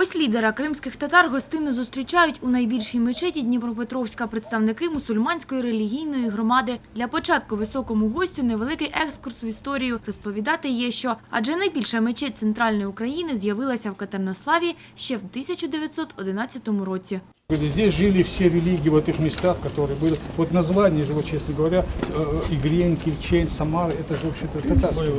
Ось лідера кримських татар гостинно зустрічають у найбільшій мечеті Дніпропетровська представники мусульманської релігійної громади. Для початку високому гостю невеликий екскурс в історію розповідати є що. Адже найбільша мечеть центральної України з'явилася в Катернославі ще в 1911 році. Были Здесь жили все религии в этих местах, которые были. Вот название же, вот, честно говоря, э, Игрень, Кильчень, Самара, это же вообще-то татарское.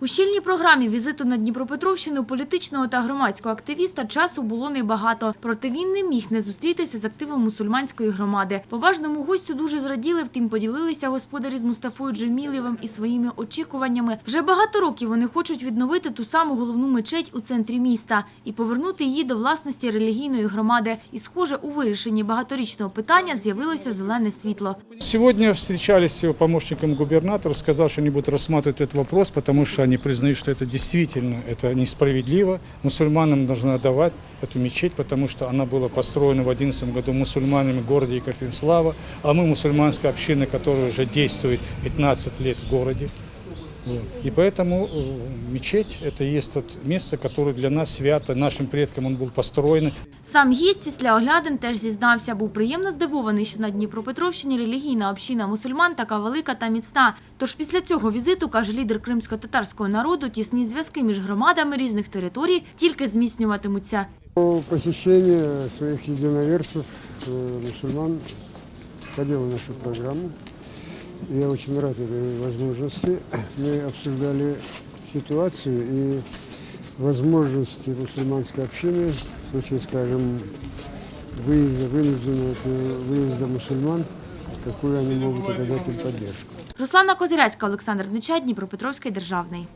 У щільній програмі візиту на Дніпропетровщину політичного та громадського активіста часу було небагато. Проте він не міг не зустрітися з активом мусульманської громади. Поважному гостю дуже зраділи, втім поділилися господарі з Мустафою Джемілєвим і своїми очікуваннями. Вже багато років вони хочуть відновити ту саму головну мечеть у центрі міста і повернути її до власності релігійної громади. І, схоже, у вирішенні багаторічного питання з'явилося зелене світло. Сегодня встречались с его помощником губернатора, сказал, что они будут рассматривать этот вопрос, потому что они признают, что это действительно это несправедливо. Мусульманам нужно отдавать эту мечеть, потому что она была построена в 2011 году мусульманами в городе Екатеринслава, а мы мусульманская община, которая уже действует 15 лет в городе. Вот. И поэтому э, мечеть – это и есть тот место, которое для нас свято, нашим предкам он был построен. Сам гість після оглядин теж зізнався, був приємно здивований, що на Дніпропетровщині релігійна община мусульман така велика та міцна. Тож після цього візиту, каже лідер кримсько-татарського народу, тісні зв'язки між громадами різних територій тільки зміцнюватимуться. По посещению своих единоверцев, э, мусульман, входило в нашу программу. Я очень рад этой возможности. Мы обсуждали ситуацию и возможности мусульманской общины в случае, скажем, выезда, вынужденного э, выезда мусульман, какую они могут оказать им поддержку. Руслана Козиряцька, Олександр Дничай, Дніпропетровський державний.